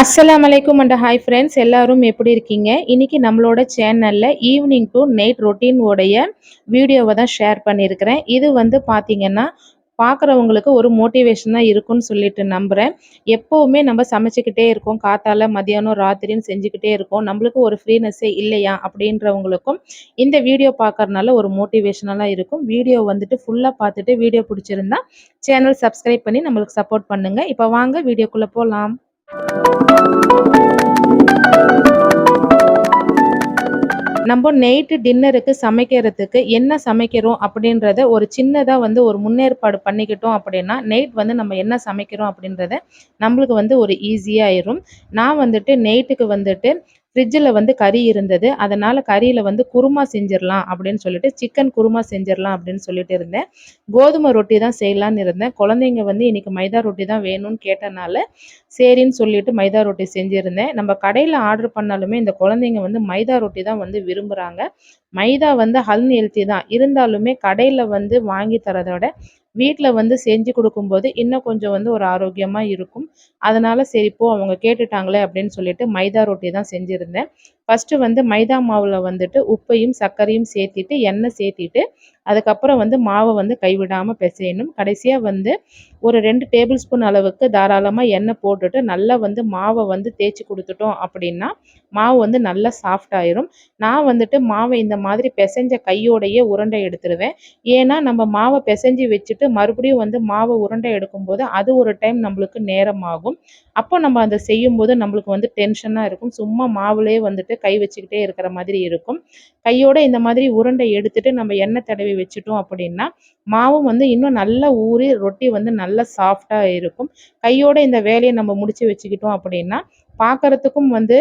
அஸ்லாம் அலைக்கும் and hi friends எல்லாரும் எப்படி இருக்கீங்க? இன்னைக்கு நம்மளோட சேனலில் ஈவினிங் டு நைட் ரொட்டீன் உடைய வீடியோவை தான் ஷேர் பண்ணியிருக்கிறேன். இது வந்து பார்த்திங்கன்னா பார்க்குறவங்களுக்கு ஒரு மோட்டிவேஷனாக இருக்கும்னு சொல்லிட்டு நம்புகிறேன் எப்போவுமே நம்ம சமைச்சிக்கிட்டே இருக்கோம். காத்தால மதியானம் ராத்திரின்னு செஞ்சுக்கிட்டே இருக்கோம். நம்மளுக்கு ஒரு ஃப்ரீனஸ்ஸே இல்லையா அப்படின்றவங்களுக்கும் இந்த வீடியோ பார்க்கறனால ஒரு மோட்டிவேஷனலாக இருக்கும். வீடியோ வந்துட்டு ஃபுல்லாக பார்த்துட்டு வீடியோ பிடிச்சிருந்தா சேனல் சப்ஸ்கிரைப் பண்ணி நம்மளுக்கு சப்போர்ட் பண்ணுங்கள் இப்போ வாங்க வீடியோக்குள்ளே போகலாம் நம்ம நைட்டு டின்னருக்கு சமைக்கிறதுக்கு என்ன சமைக்கிறோம் அப்படின்றத ஒரு சின்னதாக வந்து ஒரு முன்னேற்பாடு பண்ணிக்கிட்டோம் அப்படின்னா நைட் வந்து நம்ம என்ன சமைக்கிறோம் அப்படின்றத நம்மளுக்கு வந்து ஒரு ஈஸியாகிடும் நான் வந்துட்டு நைட்டுக்கு வந்துட்டு ஃப்ரிட்ஜில் வந்து கறி இருந்தது. அதனால் கறியில் வந்து குருமா செஞ்சிடலாம் அப்படின்னு சொல்லிட்டு சிக்கன் குருமா செஞ்சிடலாம் அப்படின்னு சொல்லிட்டு இருந்தேன். கோதுமை ரொட்டி தான் செய்யலான்னு இருந்தேன். குழந்தைங்க வந்து இன்றைக்கி மைதா ரொட்டி தான் வேணும்னு கேட்டனால சரின்னு சொல்லிட்டு மைதா ரொட்டி செஞ்சுருந்தேன். நம்ம கடையில் ஆர்டர் பண்ணாலுமே இந்த குழந்தைங்க வந்து மைதா ரொட்டி தான் வந்து விரும்புகிறாங்க மைதா வந்து ஹெல்த்தி தான். இருந்தாலுமே கடையில் வந்து வாங்கி தரதோட வீட்டில் வந்து செஞ்சு கொடுக்கும்போது இன்னும் கொஞ்சம் வந்து ஒரு ஆரோக்கியமாக இருக்கும். அதனால் சரி போ அவங்க கேட்டுட்டாங்களே அப்படின்னு சொல்லிட்டு மைதா ரொட்டி தான் செஞ்சுருந்தேன். ஃபஸ்ட்டு வந்து மைதா மாவில் வந்துட்டு உப்பையும் சர்க்கரையும் சேர்த்திட்டு எண்ணெய் சேர்த்திட்டு அதுக்கப்புறம் வந்து மாவை வந்து கைவிடாமல் பிசையணும். கடைசியாக வந்து ஒரு ரெண்டு டேபிள் ஸ்பூன் அளவுக்கு தாராளமாக எண்ணெய் போட்டுட்டு நல்லா வந்து மாவை வந்து தேய்ச்சி கொடுத்துட்டோம் அப்படின்னா மாவு வந்து நல்லா சாஃப்ட் ஆயிரும். நான் வந்துட்டு மாவை இந்த மாதிரி பிசைஞ்ச கையோடையே உருண்டை எடுத்துருவேன். ஏன்னா நம்ம மாவை பிசைஞ்சு வச்சுட்டு மறுபடியும் வந்து மாவை உருண்டை எடுக்கும்போது அது ஒரு டைம் நம்மளுக்கு நேரம் ஆகும் அப்போ நம்ம அதை செய்யும்போது நம்மளுக்கு வந்து டென்ஷனாக இருக்கும். சும்மா மாவுலேயே வந்துட்டு கை வச்சுக்கிட்டே இருக்கிற மாதிரி இருக்கும். கையோட இந்த மாதிரி உருண்டை எடுத்துட்டு நம்ம எண்ணெய் தடவி வச்சுட்டோம் அப்படின்னா மாவும் வந்து இன்னும் நல்லா ஊறி ரொட்டி வந்து நல்லா சாஃப்டாக இருக்கும். கையோட இந்த வேலையை நம்ம முடிச்சு வச்சுக்கிட்டோம் அப்படின்னா பார்க்குறதுக்கும் வந்து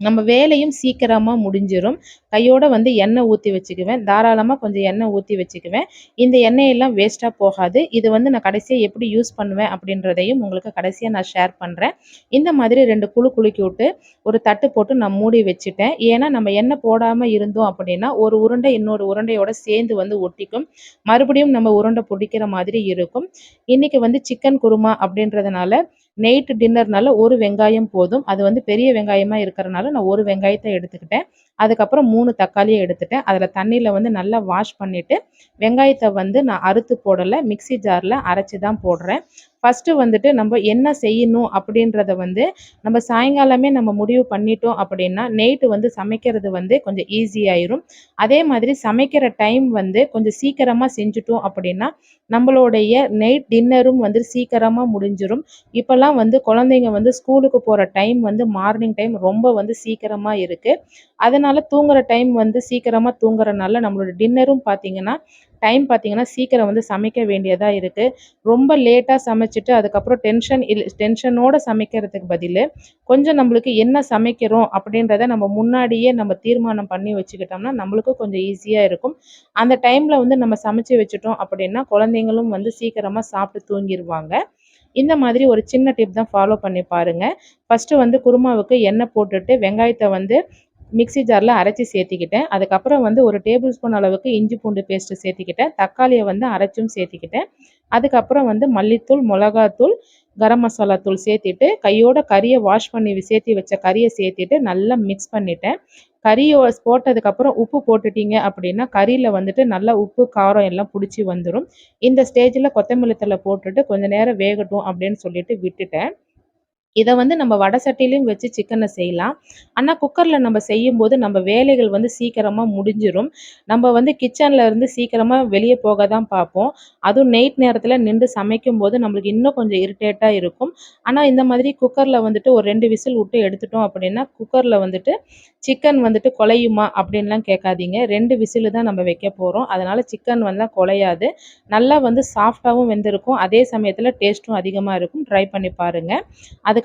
நம்ம வேலையும் சீக்கிரமாக முடிஞ்சிடும் கையோட வந்து எண்ணெய் ஊற்றி வச்சுக்குவேன். தாராளமாக கொஞ்சம் எண்ணெய் ஊற்றி வச்சுக்குவேன். இந்த எண்ணெயெல்லாம் வேஸ்ட்டாக போகாது. இது வந்து நான் கடைசியாக எப்படி யூஸ் பண்ணுவேன் அப்படின்றதையும் உங்களுக்கு கடைசியாக நான் ஷேர் பண்ணுறேன் இந்த மாதிரி ரெண்டு குழு குலுக்கி விட்டு ஒரு தட்டு போட்டு நான் மூடி வச்சுட்டேன். ஏன்னா நம்ம எண்ணெய் போடாமல் இருந்தோம் அப்படின்னா ஒரு உருண்டை இன்னொரு உருண்டையோட சேர்ந்து வந்து ஒட்டிக்கும். மறுபடியும் நம்ம உருண்டை பிடிக்கிற மாதிரி இருக்கும். இன்றைக்கி வந்து சிக்கன் குருமா அப்படின்றதுனால நைட்டு டின்னர்னால ஒரு வெங்காயம் போதும். அது வந்து பெரிய வெங்காயமாக இருக்கிறனால நான் ஒரு வெங்காயத்தை எடுத்துக்கிட்டேன். அதுக்கப்புறம் மூணு தக்காளியை எடுத்துட்டேன். அதில் தண்ணியில் வந்து நல்லா வாஷ் பண்ணிவிட்டு வெங்காயத்தை வந்து நான் அறுத்து போடலை. மிக்சி ஜாரில் அரைச்சி தான் போடுறேன். ஃபஸ்ட்டு வந்துட்டு நம்ம என்ன செய்யணும் அப்படின்றத வந்து நம்ம சாயங்காலமே நம்ம முடிவு பண்ணிட்டோம் அப்படின்னா நைட்டு வந்து சமைக்கிறது வந்து கொஞ்சம் ஈஸியாயிரும் அதே மாதிரி சமைக்கிற டைம் வந்து கொஞ்சம் சீக்கிரமாக செஞ்சுட்டோம் அப்படின்னா நம்மளுடைய நைட் டின்னரும் வந்து சீக்கிரமாக முடிஞ்சிடும் இப்போல்லாம் வந்து குழந்தைங்க வந்து ஸ்கூலுக்கு போகிற டைம் வந்து மார்னிங் டைம் ரொம்ப வந்து சீக்கிரமாக இருக்குது அதனால் தூங்குகிற டைம் வந்து சீக்கிரமாக தூங்குறனால நம்மளோட டின்னரும் பார்த்திங்கன்னா டைம் பார்த்திங்கன்னா சீக்கிரம் வந்து சமைக்க வேண்டியதாக இருக்குது ரொம்ப லேட்டாக சமைச்சிட்டு அதுக்கப்புறம் டென்ஷன் இல் டென்ஷனோடு சமைக்கிறதுக்கு பதில் கொஞ்சம் நம்மளுக்கு என்ன சமைக்கிறோம் அப்படின்றத நம்ம முன்னாடியே நம்ம தீர்மானம் பண்ணி வச்சுக்கிட்டோம்னா நம்மளுக்கும் கொஞ்சம் ஈஸியாக இருக்கும். அந்த டைமில் வந்து நம்ம சமைச்சு வச்சுட்டோம் அப்படின்னா குழந்தைங்களும் வந்து சீக்கிரமாக சாப்பிட்டு தூங்கிடுவாங்க இந்த மாதிரி ஒரு சின்ன டிப் தான் ஃபாலோ பண்ணி பாருங்கள் ஃபஸ்ட்டு வந்து குருமாவுக்கு எண்ணெய் போட்டுட்டு வெங்காயத்தை வந்து மிக்சி ஜாரில் அரைச்சி சேர்த்திக்கிட்டேன். அதுக்கப்புறம் வந்து ஒரு டேபிள் ஸ்பூன் அளவுக்கு இஞ்சி பூண்டு பேஸ்ட்டு சேர்த்திக்கிட்டேன். தக்காளியை வந்து அரைச்சும் சேர்த்திக்கிட்டேன். அதுக்கப்புறம் வந்து மல்லித்தூள் மிளகாத்தூள் கரம் மசாலா தூள் சேர்த்திட்டு கையோட கறியை வாஷ் பண்ணி சேர்த்தி வச்ச கறியை சேர்த்திட்டு நல்லா மிக்ஸ் பண்ணிட்டேன். கறியை போட்டதுக்கப்புறம் உப்பு போட்டுட்டீங்க அப்படின்னா கறியில் வந்துட்டு நல்லா உப்பு காரம் எல்லாம் பிடிச்சி வந்துடும் இந்த ஸ்டேஜில் கொத்தமல்லி தலை போட்டுட்டு கொஞ்சம் நேரம் வேகட்டும் அப்படின்னு சொல்லிட்டு விட்டுட்டேன். இதை வந்து நம்ம வடை சட்டிலையும் வச்சு சிக்கனை செய்யலாம். ஆனால் குக்கரில் நம்ம செய்யும்போது நம்ம வேலைகள் வந்து சீக்கிரமாக முடிஞ்சிடும் நம்ம வந்து கிச்சனில் இருந்து சீக்கிரமாக வெளியே போக தான் பார்ப்போம். அதுவும் நைட் நேரத்தில் நின்று சமைக்கும் போது நம்மளுக்கு இன்னும் கொஞ்சம் இரிட்டேட்டாக இருக்கும். ஆனால் இந்த மாதிரி குக்கரில் வந்துட்டு ஒரு ரெண்டு விசில் விட்டு எடுத்துட்டோம் அப்படின்னா குக்கரில் வந்துட்டு சிக்கன் வந்துட்டு குலையுமா அப்படின்லாம் கேட்காதீங்க. ரெண்டு விசிலு தான் நம்ம வைக்க போகிறோம் அதனால் சிக்கன் வந்து குலையாது. நல்லா வந்து சாஃப்டாகவும் வெந்திருக்கும். அதே சமயத்தில் டேஸ்ட்டும் அதிகமாக இருக்கும். ட்ரை பண்ணி பாருங்கள்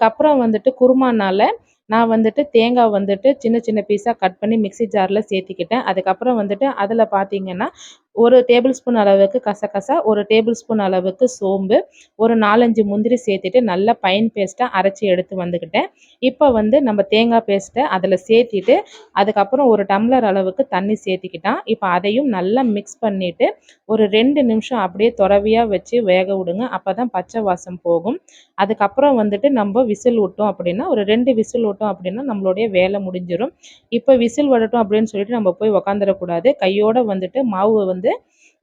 அதுக்கப்புறம் வந்துட்டு குருமானால் நான் வந்துட்டு தேங்காய் வந்துட்டு சின்ன சின்ன பீஸாக கட் பண்ணி மிக்ஸி ஜாரில் சேர்த்திக்கிட்டேன். அதுக்கப்புறம் வந்துட்டு அதில் பார்த்தீங்கன்னா ஒரு டேபிள் ஸ்பூன் அளவுக்கு கசகசா ஒரு டேபிள் ஸ்பூன் அளவுக்கு சோம்பு ஒரு நாலஞ்சு முந்திரி சேர்த்துட்டு நல்லா பைன் பேஸ்ட்டாக அரைச்சி எடுத்து வந்துக்கிட்டேன். இப்போ வந்து நம்ம தேங்காய் பேஸ்ட்டை அதில் சேர்த்திட்டு அதுக்கப்புறம் ஒரு டம்ளர் அளவுக்கு தண்ணி சேர்த்திக்கிட்டான். இப்போ அதையும் நல்லா மிக்ஸ் பண்ணிவிட்டு ஒரு ரெண்டு நிமிஷம் அப்படியே துறவியாக வச்சு வேக விடுங்க. அப்போ தான் பச்சை வாசம் போகும். அதுக்கப்புறம் வந்துட்டு நம்ம விசில் விட்டோம் அப்படின்னா ஒரு ரெண்டு விசில் விட்டோம் அப்படின்னா நம்மளுடைய வேலை முடிஞ்சிடும் இப்போ விசில் விடட்டும் அப்படின்னு சொல்லிட்டு நம்ம போய் உக்காந்துடக்கூடாது கையோடு வந்துட்டு மாவு வந்து வந்து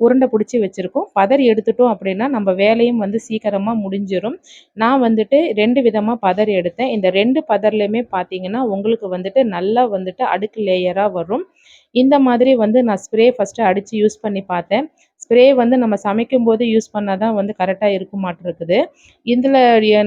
உருண்டை பிடிச்சி வச்சுருக்கோம். பதறி எடுத்துட்டோம் அப்படின்னா நம்ம வேலையும் வந்து சீக்கிரமாக முடிஞ்சிடும் நான் வந்துட்டு ரெண்டு விதமாக பதறி எடுத்தேன். இந்த ரெண்டு பதர்லையுமே பார்த்தீங்கன்னா உங்களுக்கு வந்துட்டு நல்லா வந்துட்டு அடுக்கு லேயராக வரும். இந்த மாதிரி வந்து நான் ஸ்ப்ரே ஃபஸ்ட்டு அடித்து யூஸ் பண்ணி பார்த்தேன். ஸ்ப்ரே வந்து நம்ம சமைக்கும் போது யூஸ் பண்ணால் தான் வந்து கரெக்டாக இருக்க மாட்டிருக்குது. இதில்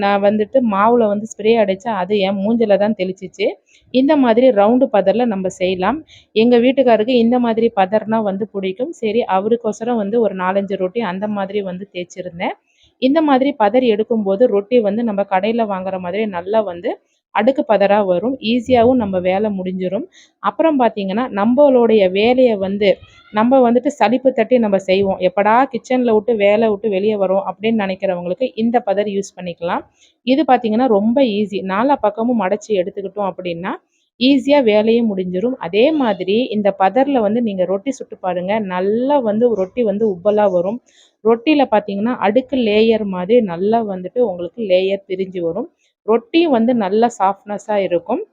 நான் வந்துட்டு மாவில் வந்து ஸ்ப்ரே அடித்தா அது என் மூஞ்சில் தான் தெளிச்சிச்சு. இந்த மாதிரி ரவுண்டு பதரில் நம்ம செய்யலாம். எங்கள் வீட்டுக்காருக்கு இந்த மாதிரி பதர்னால் வந்து பிடிக்கும். சரி அவருக்கோசரம் வந்து ஒரு நாலஞ்சு ரொட்டி அந்த மாதிரி வந்து தேய்ச்சிருந்தேன். இந்த மாதிரி பதறி எடுக்கும்போது ரொட்டி வந்து நம்ம கடையில் வாங்குற மாதிரி நல்லா வந்து அடுக்கு பதராக வரும். ஈஸியாகவும் நம்ம வேலை முடிஞ்சிடும் அப்புறம் பார்த்திங்கன்னா நம்மளுடைய வேலையை வந்து நம்ம வந்துட்டு சலிப்பு தட்டி நம்ம செய்வோம். எப்படா கிச்சனில் விட்டு வேலை விட்டு வெளியே வரோம் அப்படின்னு நினைக்கிறவங்களுக்கு இந்த பதர் யூஸ் பண்ணிக்கலாம். இது பார்த்திங்கன்னா ரொம்ப ஈஸி நாலா பக்கமும் மடச்சி எடுத்துக்கிட்டோம் அப்படின்னா ஈஸியாக வேலையும் முடிஞ்சிடும் அதே மாதிரி இந்த பதரில் வந்து நீங்கள் ரொட்டி சுட்டு பாருங்கள் நல்லா வந்து ரொட்டி வந்து உப்பலாக வரும். ரொட்டியில் பார்த்தீங்கன்னா அடுக்கு லேயர் மாதிரி நல்லா வந்துட்டு உங்களுக்கு லேயர் பிரிஞ்சு வரும். ரொட்டியும் வந்து நல்லா சாஃப்ட்னஸாக இருக்கும்.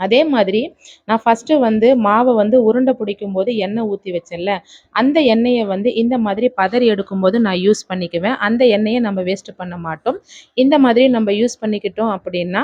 அதே மாதிரி நான் ஃபஸ்ட்டு வந்து மாவை வந்து உருண்டை பிடிக்கும் போது எண்ணெய் ஊற்றி வச்சேன்ல அந்த எண்ணெயை வந்து இந்த மாதிரி பதறி எடுக்கும்போது நான் யூஸ் பண்ணிக்குவேன். அந்த எண்ணெயை நம்ம வேஸ்ட்டு பண்ண மாட்டோம். இந்த மாதிரி நம்ம யூஸ் பண்ணிக்கிட்டோம் அப்படின்னா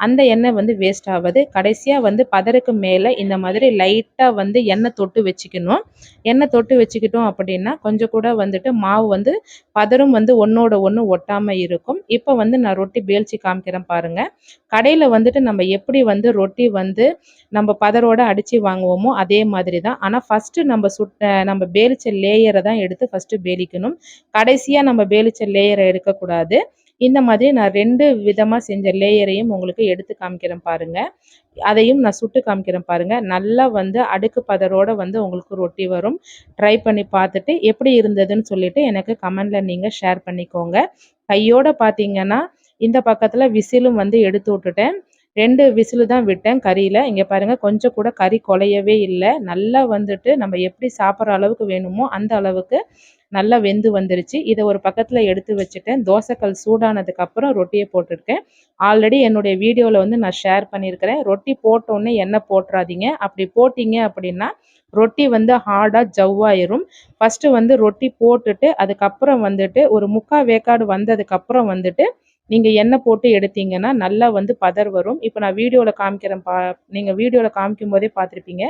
அந்த எண்ணெய் வந்து வேஸ்ட் ஆகாது. கடைசியாக வந்து பதருக்கு மேலே இந்த மாதிரி லைட்டாக வந்து எண்ணெய் தொட்டு வச்சுக்கணும். எண்ணெய் தொட்டு வச்சுக்கிட்டோம் அப்படின்னா கொஞ்சம் கூட வந்துட்டு மாவு வந்து பதரும் வந்து ஒன்றோட ஒன்று ஒட்டாமல் இருக்கும். இப்போ வந்து நான் ரொட்டி பேல்ச்சி காமிக்கிறேன் பாருங்கள் கடையில் வந்துட்டு நம்ம எப்படி வந்து ரொட்டி வந்து நம்ம பதரோடு அடித்து வாங்குவோமோ அதே மாதிரி தான் ஆனால் ஃபஸ்ட்டு நம்ம சுட்ட நம்ம பேலிச்ச லேயரை தான் எடுத்து ஃபஸ்ட்டு பேலிக்கணும் கடைசியாக நம்ம பேலிச்ச லேயரை எடுக்கக்கூடாது. இந்த மாதிரி நான் ரெண்டு விதமாக செஞ்ச லேயரையும் உங்களுக்கு எடுத்து காமிக்கிறேன் பாருங்கள் அதையும் நான் சுட்டு காமிக்கிறேன் பாருங்கள் நல்லா வந்து அடுக்கு பதரோடு வந்து உங்களுக்கு ரொட்டி வரும். ட்ரை பண்ணி பார்த்துட்டு எப்படி இருந்ததுன்னு சொல்லிவிட்டு எனக்கு கமெண்டில் நீங்கள் ஷேர் பண்ணிக்கோங்க. கையோடு பார்த்தீங்கன்னா இந்த பக்கத்தில் விசிலும் வந்து எடுத்து விட்டுட்டேன். ரெண்டு விசிலு தான் விட்டேன் கறியில். இங்கே பாருங்கள் கொஞ்சம் கூட கறி குலையவே இல்லை. நல்லா வந்துட்டு நம்ம எப்படி சாப்பிட்ற அளவுக்கு வேணுமோ அந்த அளவுக்கு நல்லா வெந்து வந்துருச்சு. இதை ஒரு பக்கத்தில் எடுத்து வச்சுட்டேன். தோசைக்கல் சூடானதுக்கப்புறம் ரொட்டியை போட்டிருக்கேன். ஆல்ரெடி என்னுடைய வீடியோவில் வந்து நான் ஷேர் பண்ணியிருக்கிறேன். ரொட்டி போட்டோன்னே எண்ணெய் போட்டுறாதீங்க. அப்படி போட்டிங்க அப்படின்னா ரொட்டி வந்து ஹார்டாக ஜவ்வாயிரும். ஃபஸ்ட்டு வந்து ரொட்டி போட்டுட்டு அதுக்கப்புறம் வந்துட்டு ஒரு முக்கால் வேக்காடு வந்ததுக்கப்புறம் வந்துட்டு நீங்கள் எண்ணெய் போட்டு எடுத்தீங்கன்னா நல்லா வந்து பதர் வரும். இப்போ நான் வீடியோவில் காமிக்கிறேன் பா நீங்கள் வீடியோவில் காமிக்கும் போதே பார்த்துருப்பீங்க.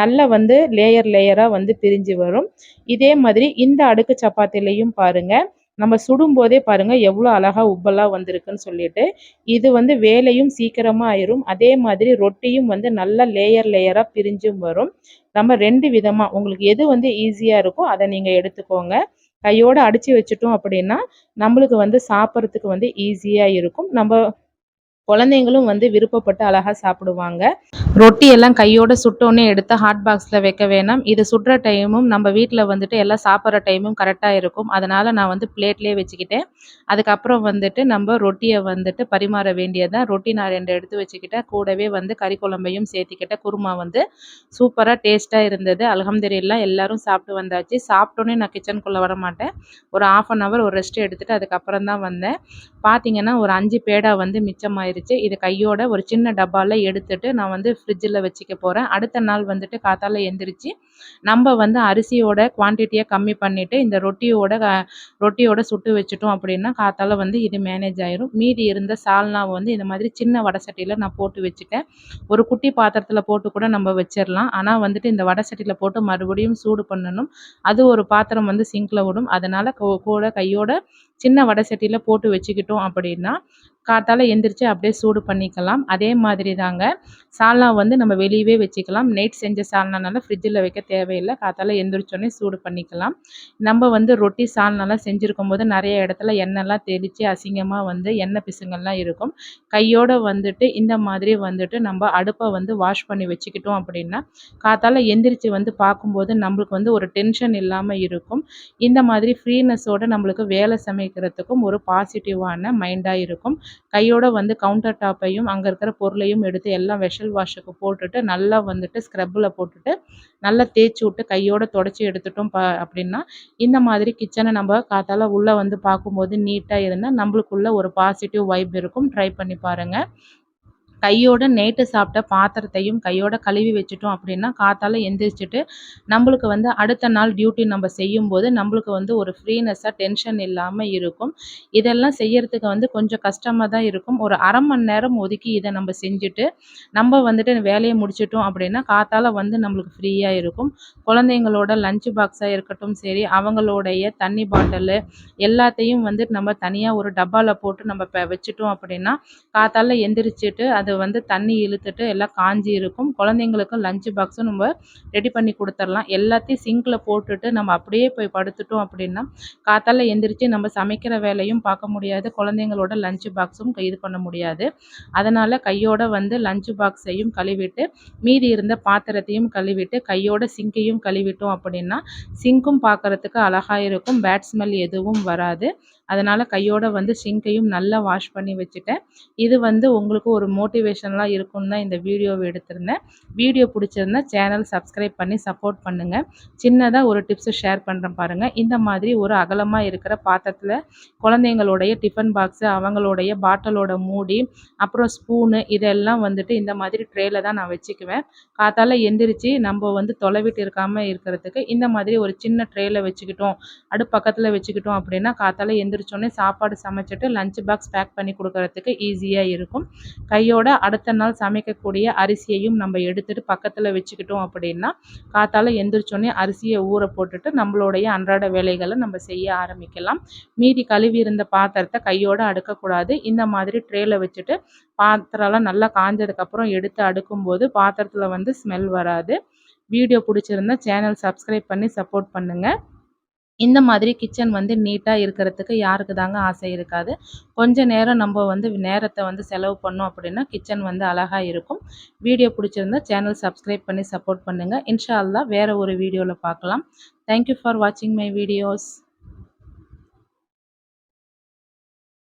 நல்லா வந்து லேயர் லேயராக வந்து பிரிஞ்சு வரும். இதே மாதிரி இந்த அடுக்கு சப்பாத்திலையும் பாருங்கள் நம்ம சுடும்போதே பாருங்கள் எவ்வளோ அழகாக உப்பெல்லாம் வந்திருக்குன்னு சொல்லிட்டு. இது வந்து வேலையும் சீக்கிரமாக ஆயிரும். அதே மாதிரி ரொட்டியும் வந்து நல்லா லேயர் லேயராக பிரிஞ்சும் வரும். நம்ம ரெண்டு விதமாக உங்களுக்கு எது வந்து ஈஸியாக இருக்கோ அதை நீங்கள் எடுத்துக்கோங்க. கையோடு அடித்து வச்சுட்டோம் அப்படின்னா நம்மளுக்கு வந்து சாப்பிட்றதுக்கு வந்து ஈஸியாக இருக்கும். நம்ம குழந்தைங்களும் வந்து விருப்பப்பட்டு அழகாக சாப்பிடுவாங்க. ரொட்டி எல்லாம் கையோட சுட்டோன்னே எடுத்து ஹாட் பாக்ஸில் வைக்க வேணாம். இது சுடுற டைமும் நம்ம வீட்டில் வந்துட்டு எல்லாம் சாப்பிட்ற டைமும் கரெக்டாக இருக்கும். அதனால் நான் வந்து பிளேட்லேயே வச்சுக்கிட்டேன். அதுக்கப்புறம் வந்துட்டு நம்ம ரொட்டியை வந்துட்டு பரிமாற வேண்டியதான் ரொட்டி நான் ரெண்டு எடுத்து வச்சுக்கிட்டேன். கூடவே வந்து கறி குழம்பையும் சேர்த்துக்கிட்டேன். குருமா வந்து சூப்பராக டேஸ்ட்டாக இருந்தது. அலகம்துல்லா எல்லோரும் சாப்பிட்டு வந்தாச்சு. சாப்பிட்டோன்னே நான் கிச்சனுக்குள்ளே வர மாட்டேன். ஒரு ஆஃப் அன் ஹவர் ஒரு ரெஸ்ட் எடுத்துகிட்டு அதுக்கப்புறம் தான் வந்தேன். பார்த்தீங்கன்னா ஒரு அஞ்சு பேடா வந்து மிச்சமாயிருச்சு. இது கையோட ஒரு சின்ன டப்பாவில் எடுத்துட்டு நான் வந்து ஃப்ரிட்ஜில் வச்சுக்க போகிறேன் அடுத்த நாள் வந்துட்டு காத்தால எந்திரிச்சு நம்ம வந்து அரிசியோட குவான்டிட்டியை கம்மி பண்ணிவிட்டு இந்த ரொட்டியோட ரொட்டியோட சுட்டு வச்சுட்டோம் அப்படின்னா காத்தால வந்து இது மேனேஜ் ஆயிரும். மீதி இருந்த சால்னாவை வந்து இந்த மாதிரி சின்ன வடை சட்டியில் நான் போட்டு வச்சுட்டேன். ஒரு குட்டி பாத்திரத்தில் போட்டு கூட நம்ம வச்சிடலாம் ஆனால் வந்துட்டு இந்த வடை சட்டியில் போட்டு மறுபடியும் சூடு பண்ணணும். அது ஒரு பாத்திரம் வந்து சிங்கில் விடும். அதனால் கூட கையோட சின்ன வடை சட்டியில் போட்டு வச்சுக்கிட்டோம் அப்படின்னா காத்தால எந்திரிச்சு அப்படியே சூடு பண்ணிக்கலாம். அதே மாதிரி தாங்க சால்னா வந்து நம்ம வெளியவே வச்சுக்கலாம். நைட் செஞ்ச சால்னானால ஃப்ரிட்ஜில் வைக்க தேவையில்லை. காத்தால எந்திரிச்சோடனே சூடு பண்ணிக்கலாம். நம்ம வந்து ரொட்டி சால்னாலாம் செஞ்சுருக்கும் போது நிறைய இடத்துல எண்ணெய்லாம் தெளித்து அசிங்கமாக வந்து எண்ணெய் பிசுங்கள்லாம் இருக்கும். கையோடு வந்துட்டு இந்த மாதிரி வந்துட்டு நம்ம அடுப்பை வந்து வாஷ் பண்ணி வச்சுக்கிட்டோம் அப்படின்னா காத்தால எந்திரிச்சு வந்து பார்க்கும்போது நம்மளுக்கு வந்து ஒரு டென்ஷன் இல்லாமல் இருக்கும். இந்த மாதிரி ஃப்ரீனஸோடு நம்மளுக்கு வேலை சமைக்கிறதுக்கும் ஒரு பாசிட்டிவான மைண்டாக இருக்கும். கையோட வந்து கவுண்டர் டாப்பையும் அங்கே இருக்கிற பொருளையும் எடுத்து எல்லாம் வெஷல் வாஷுக்கு போட்டுட்டு நல்லா வந்துட்டு ஸ்க்ரப்பில் போட்டுட்டு நல்லா தேய்ச்சி விட்டு கையோட தொடச்சி எடுத்துட்டோம் பா அப்படின்னா இந்த மாதிரி கிச்சனை நம்ம காத்தால உள்ளே வந்து பார்க்கும்போது நீட்டாக இருந்தால் நம்மளுக்குள்ள ஒரு பாசிட்டிவ் வைப் இருக்கும். ட்ரை பண்ணி பாருங்கள் கையோட நேற்று சாப்பிட்ட பாத்திரத்தையும் கையோட கழுவி வச்சுட்டோம் அப்படின்னா காத்தால எந்திரிச்சிட்டு நம்மளுக்கு வந்து அடுத்த நாள் டியூட்டி நம்ம செய்யும்போது நம்மளுக்கு வந்து ஒரு ஃப்ரீனஸ்ஸாக டென்ஷன் இல்லாமல் இருக்கும். இதெல்லாம் செய்யறதுக்கு வந்து கொஞ்சம் கஷ்டமாக தான் இருக்கும். ஒரு அரை மணி நேரம் ஒதுக்கி இதை நம்ம செஞ்சுட்டு நம்ம வந்துட்டு வேலையை முடிச்சிட்டோம் அப்படின்னா காத்தால வந்து நம்மளுக்கு ஃப்ரீயாக இருக்கும். குழந்தைங்களோட லஞ்ச் பாக்ஸாக இருக்கட்டும் சரி அவங்களுடைய தண்ணி பாட்டிலு எல்லாத்தையும் வந்து நம்ம தனியாக ஒரு டப்பாவில் போட்டு நம்ம இப்போ வச்சுட்டோம் அப்படின்னா காத்தால எந்திரிச்சிட்டு அது வந்து தண்ணி இழுத்துட்டு எல்லாம் காஞ்சி இருக்கும். குழந்தைங்களுக்கும் லஞ்ச் பாக்ஸும் நம்ம ரெடி பண்ணி கொடுத்துர்லாம் எல்லாத்தையும் சிங்கில் போட்டுட்டு நம்ம அப்படியே போய் படுத்துட்டோம் அப்படின்னா காத்தால எந்திரிச்சு நம்ம சமைக்கிற வேலையும் பார்க்க முடியாது. குழந்தைங்களோட லஞ்ச் பாக்ஸும் இது பண்ண முடியாது. அதனால் கையோட வந்து லஞ்ச் பாக்ஸையும் கழுவிட்டு மீதி இருந்த பாத்திரத்தையும் கழுவிட்டு கையோட சிங்கையும் கழுவிட்டோம் அப்படின்னா சிங்க்கும் பார்க்குறதுக்கு அழகாக இருக்கும். பேட் ஸ்மெல் எதுவும் வராது. அதனால் கையோட வந்து சிங்கையும் நல்லா வாஷ் பண்ணி வச்சுட்டேன். இது வந்து உங்களுக்கு ஒரு மோட்டிவேஷனலாக இருக்கும்னு தான் இந்த வீடியோவை எடுத்திருந்தேன். வீடியோ பிடிச்சிருந்தா சேனல் சப்ஸ்கிரைப் பண்ணி சப்போர்ட் பண்ணுங்கள் சின்னதாக ஒரு டிப்ஸு ஷேர் பண்ணுறேன் பாருங்கள் இந்த மாதிரி ஒரு அகலமாக இருக்கிற பாத்திரத்தில் குழந்தைங்களுடைய டிஃபன் பாக்ஸு அவங்களுடைய பாட்டிலோட மூடி அப்புறம் ஸ்பூனு இதெல்லாம் வந்துட்டு இந்த மாதிரி ட்ரேயில் தான் நான் வச்சுக்குவேன். காத்தால எந்திரிச்சு நம்ம வந்து தொலைவிட்டு இருக்காமல் இருக்கிறதுக்கு இந்த மாதிரி ஒரு சின்ன ட்ரேயில் வச்சுக்கிட்டோம். அடுப்பக்கத்தில் வச்சுக்கிட்டோம் அப்படின்னா காத்தால எந்திரிச்சோடனே சாப்பாடு சமைச்சிட்டு லஞ்ச் பாக்ஸ் பேக் பண்ணி கொடுக்கறதுக்கு ஈஸியாக இருக்கும். கையோட அடுத்த நாள் சமைக்கக்கூடிய அரிசியையும் நம்ம எடுத்துகிட்டு பக்கத்தில் வச்சுக்கிட்டோம் அப்படின்னா காத்தால எந்திரிச்சோடனே அரிசியை ஊற போட்டுட்டு நம்மளுடைய அன்றாட வேலைகளை நம்ம செய்ய ஆரம்பிக்கலாம். மீதி கழுவி இருந்த பாத்திரத்தை கையோடு அடுக்கக்கூடாது. இந்த மாதிரி ட்ரேயில் வச்சுட்டு பாத்திரம்லாம் நல்லா காஞ்சதுக்கப்புறம் எடுத்து அடுக்கும்போது பாத்திரத்தில் வந்து ஸ்மெல் வராது. வீடியோ பிடிச்சிருந்தா சேனல் சப்ஸ்கிரைப் பண்ணி சப்போர்ட் பண்ணுங்கள் இந்த மாதிரி கிச்சன் வந்து நீட்டாக இருக்கிறதுக்கு யாருக்கு தாங்க ஆசை இருக்காது. கொஞ்ச நேரம் நம்ம வந்து நேரத்தை வந்து செலவு பண்ணோம் அப்படின்னா கிச்சன் வந்து அழகாக இருக்கும். வீடியோ பிடிச்சிருந்தா சேனல் சப்ஸ்கிரைப் பண்ணி சப்போர்ட் பண்ணுங்கள் இன்ஷா அல்லா வேறு ஒரு வீடியோவில் பார்க்கலாம். தேங்க்யூ ஃபார் வாட்சிங் மை வீடியோஸ்